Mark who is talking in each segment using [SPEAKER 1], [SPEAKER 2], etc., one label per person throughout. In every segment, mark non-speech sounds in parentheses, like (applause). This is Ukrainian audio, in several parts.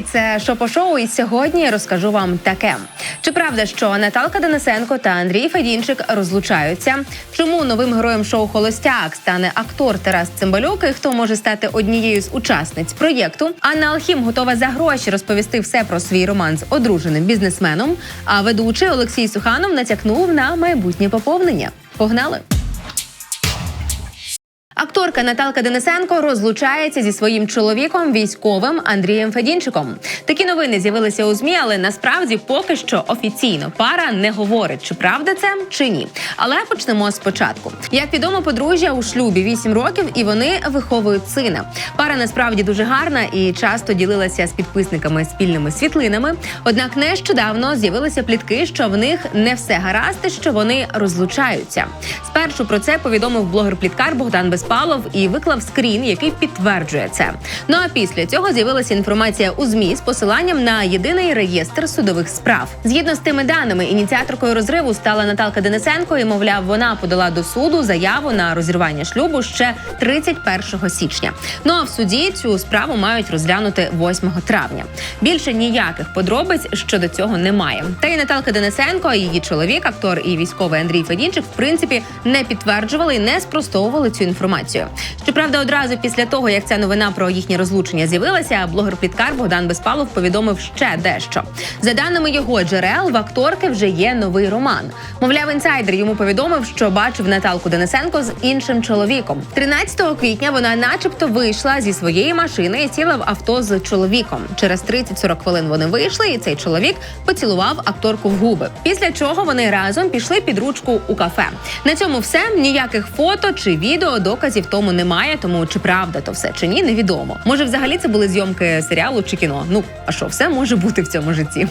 [SPEAKER 1] Привіт, це Шопо Шоу, і сьогодні я розкажу вам таке. Чи правда, що Наталка Денисенко та Андрій Федінчик розлучаються? Чому новим героєм шоу Холостяк стане актор Тарас Цимбалюк? І хто може стати однією з учасниць проєкту? Анна Алхім готова за гроші розповісти все про свій роман з одруженим бізнесменом. А ведучий Олексій Суханов натякнув на майбутнє поповнення. Погнали! Акторка Наталка Денисенко розлучається зі своїм чоловіком, військовим Андрієм Федінчиком. Такі новини з'явилися у змі, але насправді поки що офіційно пара не говорить, чи правда це чи ні. Але почнемо спочатку. Як відомо, подружжя у шлюбі 8 років, і вони виховують сина. Пара насправді дуже гарна і часто ділилася з підписниками спільними світлинами. Однак нещодавно з'явилися плітки, що в них не все гаразд, і що вони розлучаються. Спершу про це повідомив блогер-пліткар Богдан Безпалов і виклав скрін, який підтверджує це. Ну а після цього з'явилася інформація у змі з посиланням на єдиний реєстр судових справ. Згідно з тими даними, ініціаторкою розриву стала Наталка Денисенко, і мовляв, вона подала до суду заяву на розірвання шлюбу ще 31 січня. Ну а в суді цю справу мають розглянути 8 травня. Більше ніяких подробиць щодо цього немає. Та й Наталка Денисенко, її чоловік, актор і військовий Андрій Федінчик, в принципі, не підтверджували і не спростовували цю інформацію. Щоправда, одразу після того, як ця новина про їхнє розлучення з'явилася, блогер-пліткар Богдан Безпалов повідомив ще дещо. За даними його джерел, в акторки вже є новий роман. Мовляв, інсайдер йому повідомив, що бачив Наталку Денисенко з іншим чоловіком. 13 квітня вона, начебто, вийшла зі своєї машини і сіла в авто з чоловіком. Через 30-40 хвилин вони вийшли, і цей чоловік поцілував акторку в губи. Після чого вони разом пішли під ручку у кафе. На цьому все ніяких фото чи відео доказів тому немає. Тому чи правда то все чи ні, невідомо. Може, взагалі це були зйомки серіалу чи кіно. Ну а що, все може бути в цьому житті?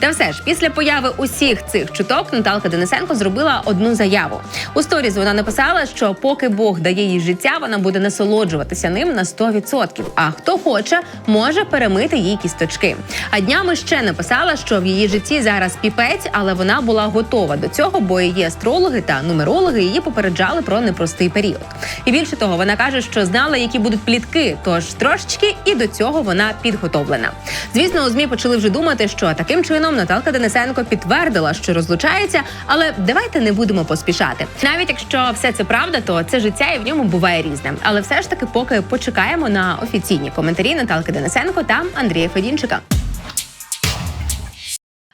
[SPEAKER 1] Та все ж, після появи усіх цих чуток Наталка Денисенко зробила одну заяву. У сторіз вона написала, що поки Бог дає їй життя, вона буде насолоджуватися ним на 100%. А хто хоче, може перемити їй кісточки. А днями ще написала, що в її житті зараз піпець, але вона була готова до цього, бо її астрологи та нумерологи її попереджали про непростий період. І більше того, вона каже, що знала, які будуть плітки, тож трошечки і до цього вона підготовлена. Звісно, у змі почали вже думати, що таким чином Наталка Денисенко підтвердила, що розлучається, але давайте не будемо поспішати. Навіть якщо все це правда, то це життя і в ньому буває різне. Але все ж таки, поки почекаємо на офіційні коментарі Наталки Денисенко та Андрія Федінчика.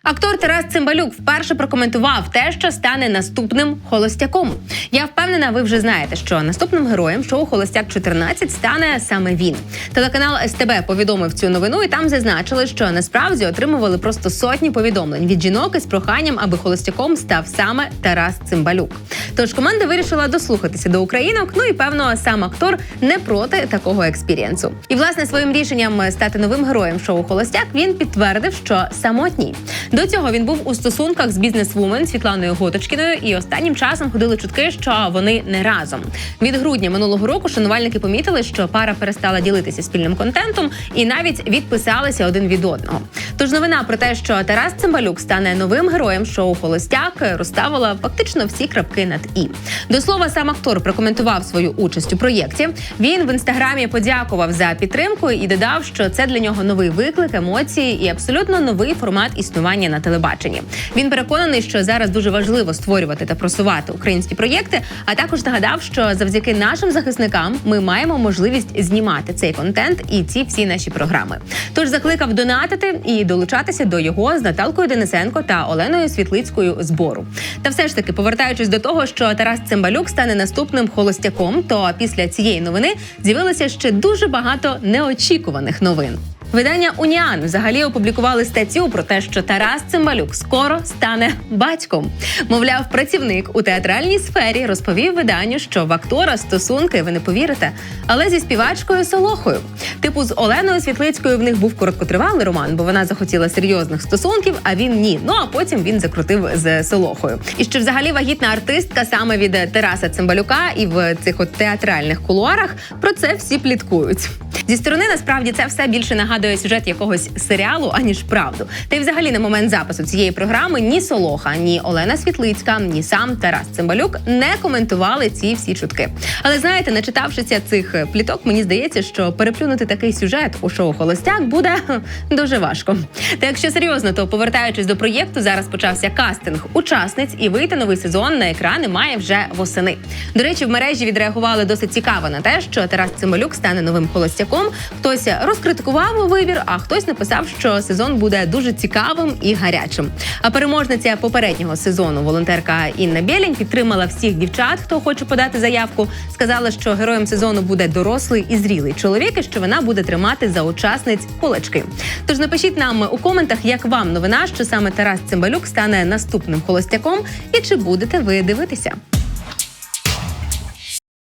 [SPEAKER 1] Актор Тарас Цимбалюк вперше прокоментував те, що стане наступним холостяком. Я впевнена, ви вже знаєте, що наступним героєм шоу Холостяк 14 стане саме він. Телеканал СТБ повідомив цю новину, і там зазначили, що насправді отримували просто сотні повідомлень від жінок із проханням, аби холостяком став саме Тарас Цимбалюк. Тож команда вирішила дослухатися до українок. Ну і певно, сам актор не проти такого експірієнсу. І власне своїм рішенням стати новим героєм шоу Холостяк він підтвердив, що самотній. До цього він був у стосунках з бізнесвумен Світланою Готочкіною, і останнім часом ходили чутки, що вони не разом. Від грудня минулого року шанувальники помітили, що пара перестала ділитися спільним контентом і навіть відписалися один від одного. Тож новина про те, що Тарас Цимбалюк стане новим героєм шоу Холостяк, розставила фактично всі крапки над і. До слова, сам актор прокоментував свою участь у проєкті. Він в інстаграмі подякував за підтримку і додав, що це для нього новий виклик, емоції і абсолютно новий формат існування на телебаченні. Він переконаний, що зараз дуже важливо створювати та просувати українські проєкти. А також нагадав, що завдяки нашим захисникам ми маємо можливість знімати цей контент і ці всі наші програми. Тож закликав донатити і долучатися до його з Наталкою Денисенко та Оленою Світлицькою збору. Та все ж таки, повертаючись до того, що Тарас Цимбалюк стане наступним холостяком, то після цієї новини з'явилося ще дуже багато неочікуваних новин. Видання Уніан взагалі опублікували статтю про те, що Тарас Цимбалюк скоро стане батьком. Мовляв, працівник у театральній сфері розповів виданню, що в актора стосунки ви не повірите, але зі співачкою Солохою. Типу з Оленою Світлицькою в них був короткотривалий роман, бо вона захотіла серйозних стосунків, а він ні. Ну а потім він закрутив з Солохою. І що взагалі вагітна артистка саме від Тараса Цимбалюка і в цих от театральних кулуарах про це всі пліткують. Зі сторони насправді це все більше нагадує нагадує сюжет якогось серіалу, аніж правду. Та й взагалі на момент запису цієї програми ні Солоха, ні Олена Світлицька, ні сам Тарас Цимбалюк не коментували ці всі чутки. Але знаєте, начитавшися цих е, пліток, мені здається, що переплюнути такий сюжет у шоу Холостяк буде (laughs) дуже важко. Та якщо серйозно, то повертаючись до проєкту, зараз почався кастинг учасниць і вийти новий сезон на екрани має вже восени. До речі, в мережі відреагували досить цікаво на те, що Тарас Цимбалюк стане новим холостяком. Хтось розкритикував вибір, а хтось написав, що сезон буде дуже цікавим і гарячим. А переможниця попереднього сезону, волонтерка Інна Бєлінь, підтримала всіх дівчат, хто хоче подати заявку. Сказала, що героєм сезону буде дорослий і зрілий чоловік, і що вона буде тримати за учасниць кулачки. Тож напишіть нам у коментах, як вам новина, що саме Тарас Цимбалюк стане наступним холостяком, і чи будете ви дивитися.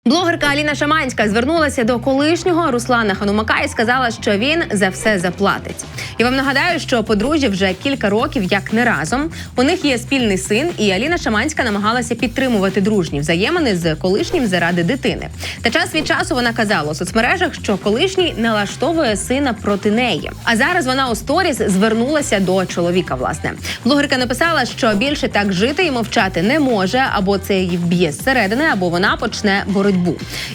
[SPEAKER 1] Блогерка Аліна Шаманська звернулася до колишнього Руслана Ханумака і сказала, що він за все заплатить. Я вам нагадаю, що подружжя вже кілька років як не разом. У них є спільний син, і Аліна Шаманська намагалася підтримувати дружні взаємини з колишнім заради дитини. Та час від часу вона казала у соцмережах, що колишній налаштовує сина проти неї. А зараз вона у сторіс звернулася до чоловіка. Власне, блогерка написала, що більше так жити і мовчати не може, або це її вб'є зсередини, або вона почне боротьбу.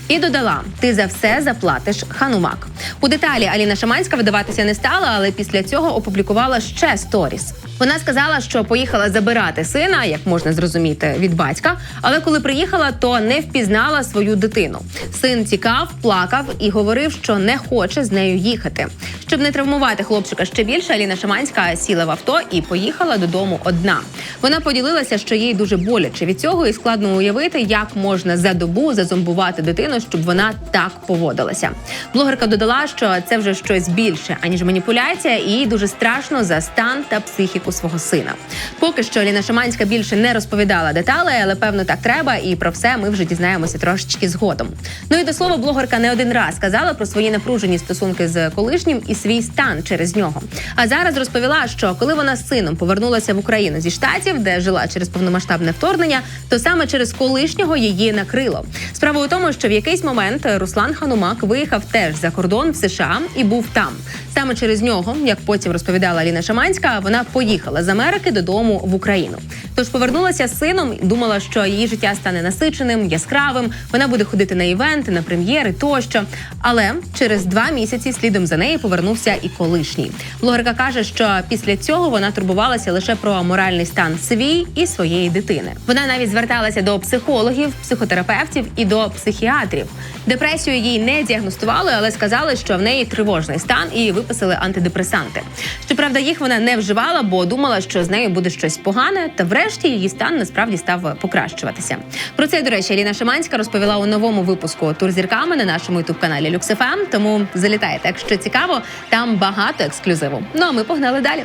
[SPEAKER 1] І додала: ти за все заплатиш ханумак. У деталі Аліна Шаманська видаватися не стала, але після цього опублікувала ще сторіс. Вона сказала, що поїхала забирати сина, як можна зрозуміти, від батька. Але коли приїхала, то не впізнала свою дитину. Син тікав, плакав і говорив, що не хоче з нею їхати. Щоб не травмувати хлопчика ще більше, Аліна Шаманська сіла в авто і поїхала додому одна. Вона поділилася, що їй дуже боляче від цього, і складно уявити, як можна за добу зазомбувати дитину, щоб вона так поводилася. Блогерка додала, що це вже щось більше аніж маніпуляція, і їй дуже страшно за стан та психіку свого сина. Поки що Аліна Шаманська більше не розповідала деталей, але певно так треба, і про все ми вже дізнаємося трошечки згодом. Ну і до слова, блогерка не один раз сказала про свої напружені стосунки з колишнім і свій стан через нього. А зараз розповіла, що коли вона з сином повернулася в Україну зі штатів, де жила через повномасштабне вторгнення, то саме через колишнього її накрило. Справа у тому, що в якийсь момент Руслан Ханумак виїхав теж за кордон в США і був там. Саме через нього, як потім розповідала Аліна Шаманська, вона поїхала з Америки додому в Україну. Тож повернулася з сином, думала, що її життя стане насиченим, яскравим. Вона буде ходити на івенти, на прем'єри тощо. Але через два місяці слідом за нею повернувся і колишній. Блогерка каже, що після цього вона турбувалася лише про моральний стан свій і своєї дитини. Вона навіть зверталася до психологів, психотерапевтів і до психіатрів. Депресію їй не діагностували, але сказали, що в неї тривожний стан і виписали антидепресанти. Щоправда, їх вона не вживала, бо думала, що з нею буде щось погане. Та врешті її стан насправді став покращуватися. Про це, до речі, Аліна Шиманська розповіла у новому випуску тур зірками на нашому ютуб каналі Люксефем. Тому залітайте, якщо цікаво, там багато ексклюзиву. Ну а ми погнали далі.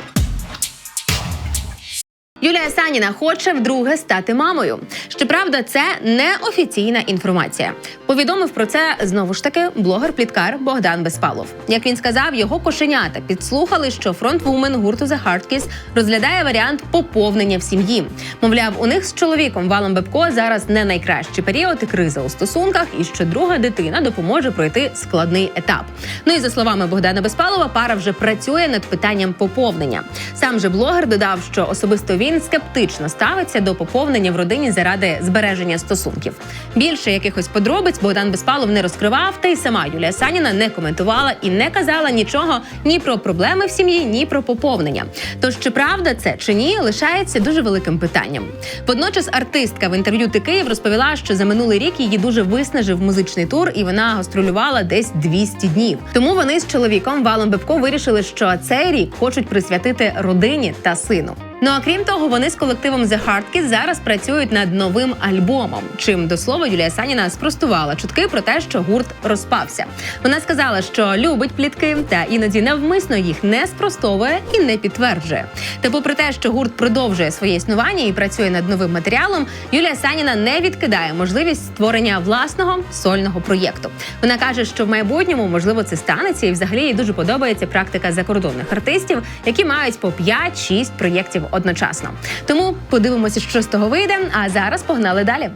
[SPEAKER 1] Юлія Саніна хоче вдруге стати мамою. Щоправда, це не офіційна інформація. Повідомив про це знову ж таки блогер-пліткар Богдан Безпалов. Як він сказав, його кошенята підслухали, що фронтвумен гурту The Hard Kiss розглядає варіант поповнення в сім'ї. Мовляв, у них з чоловіком Валом Бебко зараз не найкращий період і криза у стосунках, і що друга дитина допоможе пройти складний етап. Ну і за словами Богдана Безпалова, пара вже працює над питанням поповнення. Сам же блогер додав, що особисто він скептично ставиться до поповнення в родині заради збереження стосунків. Більше якихось подробиць Богдан Безпалов не розкривав, та й сама Юлія Саніна не коментувала і не казала нічого ні про проблеми в сім'ї, ні про поповнення. Тож чи правда це чи ні, лишається дуже великим питанням. Водночас артистка в інтерв'ю «Ти Київ розповіла, що за минулий рік її дуже виснажив музичний тур, і вона гастролювала десь 200 днів. Тому вони з чоловіком Валом Бебко вирішили, що цей рік хочуть присвятити родині та сину. Ну а крім того, вони з колективом The Hard Kiss зараз працюють над новим альбомом. Чим до слова Юлія Саніна спростувала чутки про те, що гурт розпався. Вона сказала, що любить плітки, та іноді навмисно їх не спростовує і не підтверджує. Та, попри те, що гурт продовжує своє існування і працює над новим матеріалом, Юлія Саніна не відкидає можливість створення власного сольного проєкту. Вона каже, що в майбутньому можливо це станеться, і взагалі їй дуже подобається практика закордонних артистів, які мають по 5-6 проєктів одночасно. Тому подивимося, що з того вийде. А зараз погнали далі.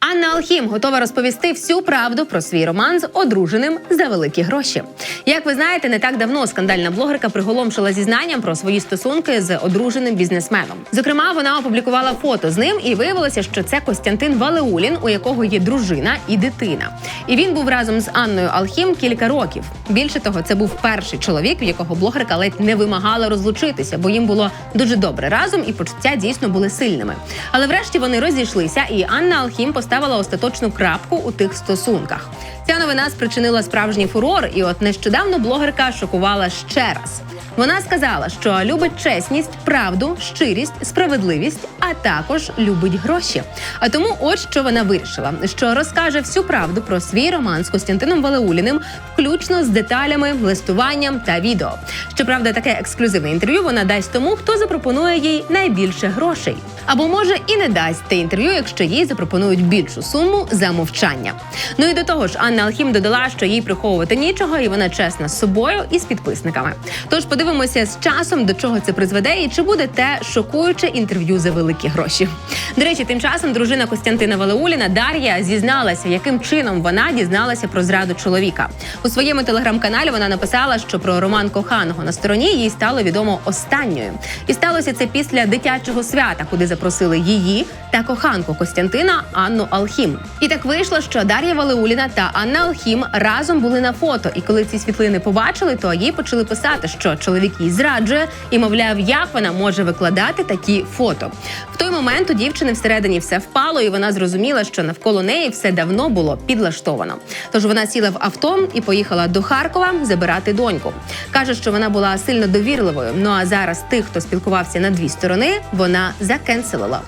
[SPEAKER 1] Анна Алхім готова розповісти всю правду про свій роман з одруженим за великі гроші. Як ви знаєте, не так давно скандальна блогерка приголомшила зізнанням про свої стосунки з одруженим бізнесменом. Зокрема, вона опублікувала фото з ним і виявилося, що це Костянтин Валеулін, у якого є дружина і дитина. І він був разом з Анною Алхім кілька років. Більше того, це був перший чоловік, в якого блогерка ледь не вимагала розлучитися, бо їм було дуже добре разом, і почуття дійсно були сильними. Але врешті вони розійшлися, і Анна Алхім поставила остаточну крапку у тих стосунках. Ця новина спричинила справжній фурор, і от нещодавно блогерка шокувала ще раз. Вона сказала, що любить чесність, правду, щирість, справедливість, а також любить гроші. А тому, ось що вона вирішила: що розкаже всю правду про свій роман з Костянтином Валеуліним, включно з деталями, листуванням та відео. Щоправда, таке ексклюзивне інтерв'ю вона дасть тому, хто запропонує їй найбільше грошей. Або може і не дасть те інтерв'ю, якщо їй запропонують більшу суму за мовчання. Ну і до того ж, Анна Алхім додала, що їй приховувати нічого, і вона чесна з собою і з підписниками. Тож подивимося з часом, до чого це призведе, і чи буде те шокуюче інтерв'ю за великі гроші. До речі, тим часом дружина Костянтина Валеуліна Дар'я зізналася, яким чином вона дізналася про зраду чоловіка. У своєму телеграм-каналі вона написала, що про роман коханого на стороні їй стало відомо останньою. І сталося це після дитячого свята, куди запросили її та коханку Костянтина Анну Алхім. І так вийшло, що Дар'я Валеуліна та Анна Алхім разом були на фото. І коли ці світлини побачили, то їй почали писати, що чоловік її зраджує, і мовляв, як вона може викладати такі фото. В той момент у дівчини всередині все впало, і вона зрозуміла, що навколо неї все давно було підлаштовано. Тож вона сіла в авто і поїхала до Харкова забирати доньку. каже, що вона була сильно довірливою. Ну а зараз тих, хто спілкувався на дві сторони, вона закенселила.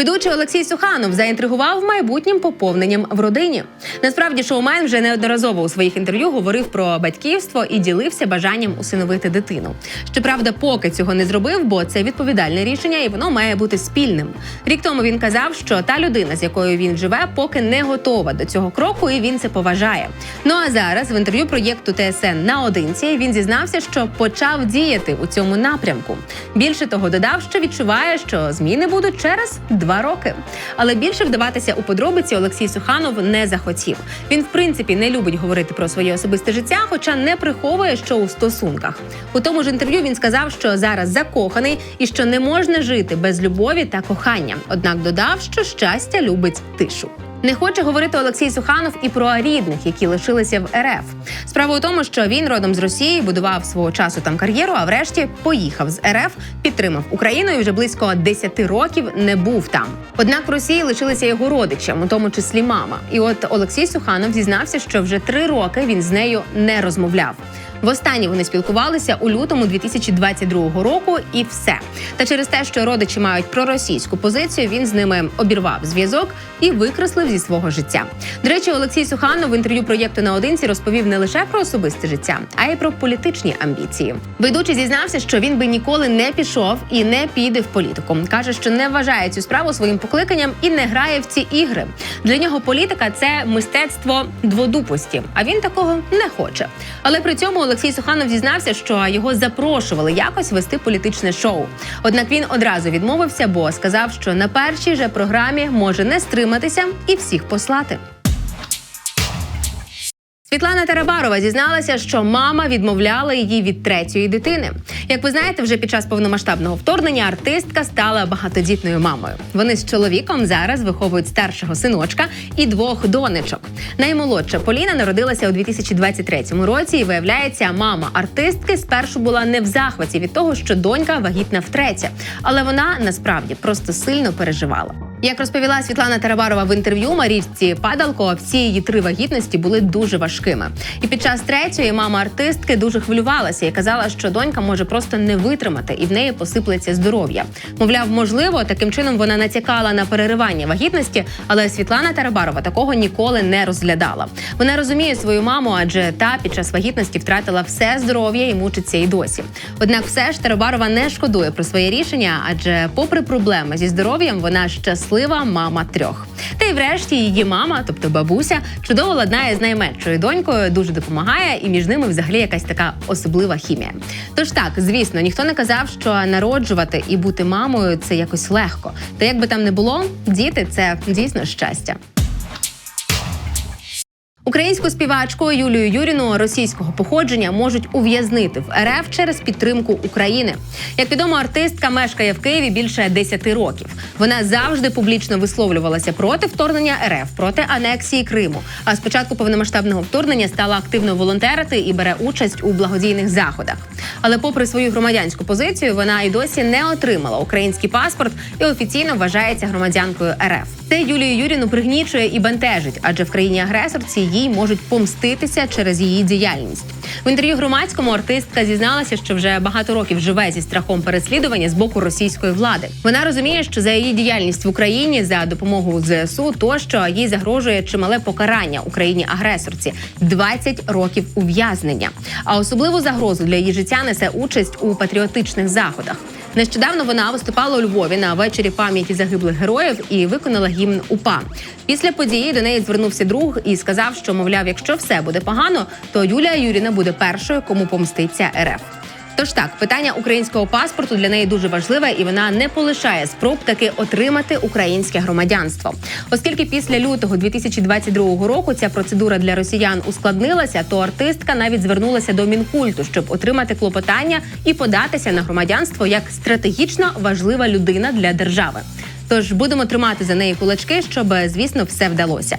[SPEAKER 1] Ведучий Олексій Суханов заінтригував майбутнім поповненням в родині. Насправді, шоумен вже неодноразово у своїх інтерв'ю говорив про батьківство і ділився бажанням усиновити дитину. Щоправда, поки цього не зробив, бо це відповідальне рішення, і воно має бути спільним. Рік тому він казав, що та людина, з якою він живе, поки не готова до цього кроку, і він це поважає. Ну а зараз в інтерв'ю проєкту ТСН наодинці він зізнався, що почав діяти у цьому напрямку. Більше того, додав, що відчуває, що зміни будуть через два роки. Але більше вдаватися у подробиці Олексій Суханов не захотів. Він, в принципі, не любить говорити про своє особисте життя, хоча не приховує, що у стосунках. У тому ж інтерв'ю він сказав, що зараз закоханий і що не можна жити без любові та кохання. Однак додав, що щастя любить тишу. Не хоче говорити Олексій Суханов і про рідних, які лишилися в РФ. Справа у тому, що він родом з Росії, будував свого часу там кар'єру, а врешті поїхав з РФ, підтримав Україну і вже близько 10 років не був там. Однак в Росії лишилися його родичам, у тому числі мама. І от Олексій Суханов зізнався, що вже три роки він з нею не розмовляв. Востаннє вони спілкувалися у лютому 2022 року, і все. Та через те, що родичі мають проросійську позицію, він з ними обірвав зв'язок і викреслив зі свого життя. До речі, Олексій Суханов в інтерв'ю проєкту наодинці розповів не лише про особисте життя, а й про політичні амбіції. Ведучий зізнався, що він би ніколи не пішов і не піде в політику. каже, що не вважає цю справу своїм покликанням і не грає в ці ігри. Для нього політика це мистецтво дводупості, а він такого не хоче. Але при цьому Олексій Суханов зізнався, що його запрошували якось вести політичне шоу. Однак він одразу відмовився, бо сказав, що на першій же програмі може не стриматися і всіх послати. Світлана Тарабарова зізналася, що мама відмовляла її від третьої дитини. Як ви знаєте, вже під час повномасштабного вторгнення артистка стала багатодітною мамою. Вони з чоловіком зараз виховують старшого синочка і двох донечок. Наймолодша Поліна народилася у 2023 році, і виявляється, мама артистки спершу була не в захваті від того, що донька вагітна втретє, але вона насправді просто сильно переживала. Як розповіла Світлана Тарабарова в інтерв'ю Марічці Падалко, всі її три вагітності були дуже важкими. І під час третьої мама артистки дуже хвилювалася і казала, що донька може просто не витримати, і в неї посиплеться здоров'я. Мовляв, можливо, таким чином вона натякала на переривання вагітності, але Світлана Тарабарова такого ніколи не розглядала. Вона розуміє свою маму, адже та під час вагітності втратила все здоров'я і мучиться і досі. Однак, все ж Тарабарова не шкодує про своє рішення, адже, попри проблеми зі здоров'ям, вона щаслива щаслива мама трьох. Та й врешті її мама, тобто бабуся, чудово ладнає з найменшою донькою, дуже допомагає, і між ними взагалі якась така особлива хімія. Тож так, звісно, ніхто не казав, що народжувати і бути мамою це якось легко. Та як би там не було, діти це дійсно щастя. Українську співачку Юлію Юріну російського походження можуть ув'язнити в РФ через підтримку України. Як відомо, артистка мешкає в Києві більше 10 років. Вона завжди публічно висловлювалася проти вторгнення РФ, проти анексії Криму. А з початку повномасштабного вторгнення стала активно волонтерити і бере участь у благодійних заходах. Але, попри свою громадянську позицію, вона і досі не отримала український паспорт і офіційно вважається громадянкою РФ. Це Юлію Юріну пригнічує і бентежить, адже в країні агресорці їй можуть помститися через її діяльність. В інтерв'ю громадському артистка зізналася, що вже багато років живе зі страхом переслідування з боку російської влади. Вона розуміє, що за її діяльність в Україні за допомогою ЗСУ, тощо їй загрожує чимале покарання Україні агресорці 20 років ув'язнення. А особливу загрозу для її життя несе участь у патріотичних заходах. Нещодавно вона виступала у Львові на вечорі пам'яті загиблих героїв і виконала гімн УПА. Після події до неї звернувся друг і сказав, що мовляв, якщо все буде погано, то Юлія Юріна буде першою, кому помститься РФ. Тож так, питання українського паспорту для неї дуже важливе, і вона не полишає спроб таки отримати українське громадянство. Оскільки після лютого 2022 року ця процедура для росіян ускладнилася, то артистка навіть звернулася до мінкульту, щоб отримати клопотання і податися на громадянство як стратегічно важлива людина для держави. Тож будемо тримати за неї кулачки, щоб звісно все вдалося.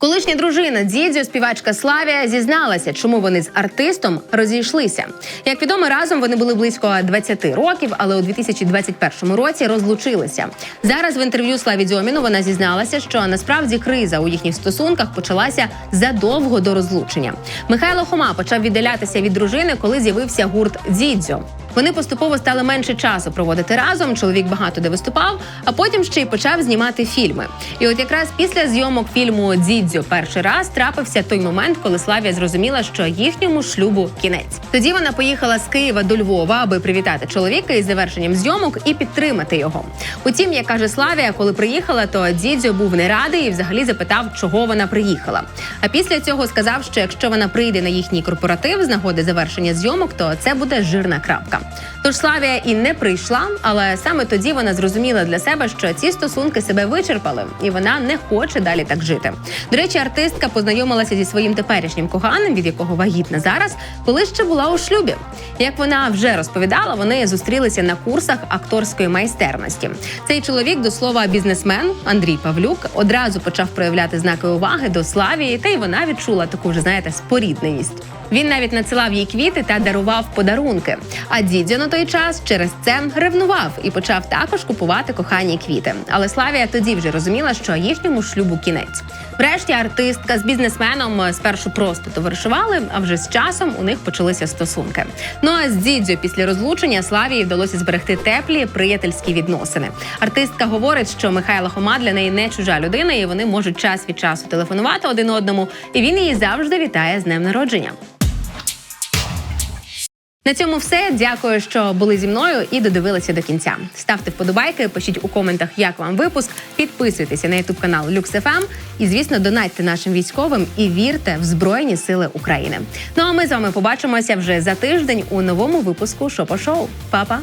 [SPEAKER 1] Колишня дружина Дідзьо, співачка Славія, зізналася, чому вони з артистом розійшлися. Як відомо, разом вони були близько 20 років, але у 2021 році розлучилися. Зараз в інтерв'ю Славі Дзьоміну вона зізналася, що насправді криза у їхніх стосунках почалася задовго до розлучення. Михайло Хома почав віддалятися від дружини, коли з'явився гурт Дідзьо. Вони поступово стали менше часу проводити разом. Чоловік багато де виступав, а потім ще й почав знімати фільми. І от якраз після зйомок фільму Дідзьо перший раз трапився той момент, коли Славія зрозуміла, що їхньому шлюбу кінець. Тоді вона поїхала з Києва до Львова, аби привітати чоловіка із завершенням зйомок і підтримати його. Утім, як каже Славія, коли приїхала, то Дідзьо був не радий і взагалі запитав, чого вона приїхала. А після цього сказав, що якщо вона прийде на їхній корпоратив з нагоди завершення зйомок, то це буде жирна крапка. Тож Славія і не прийшла, але саме тоді вона зрозуміла для себе, що ці стосунки себе вичерпали, і вона не хоче далі так жити. До речі, артистка познайомилася зі своїм теперішнім коханим, від якого вагітна зараз, коли ще була у шлюбі. Як вона вже розповідала, вони зустрілися на курсах акторської майстерності. Цей чоловік, до слова, бізнесмен Андрій Павлюк, одразу почав проявляти знаки уваги до Славії, та й вона відчула таку вже знаєте спорідненість. Він навіть надсилав їй квіти та дарував подарунки. А дідзьо на той час через це ревнував і почав також купувати кохані квіти. Але Славія тоді вже розуміла, що їхньому шлюбу кінець. Врешті артистка з бізнесменом спершу просто товаришували, а вже з часом у них почалися стосунки. Ну а з дідзьо після розлучення Славії вдалося зберегти теплі приятельські відносини. Артистка говорить, що Михайло Хома для неї не чужа людина, і вони можуть час від часу телефонувати один одному, і він її завжди вітає з днем народження. На цьому все. Дякую, що були зі мною і додивилися до кінця. Ставте вподобайки, пишіть у коментах, як вам випуск. Підписуйтеся на ютуб канал LuxFM і, звісно, донатьте нашим військовим і вірте в Збройні Сили України. Ну а ми з вами побачимося вже за тиждень у новому випуску Шопо Шоу. Па-па!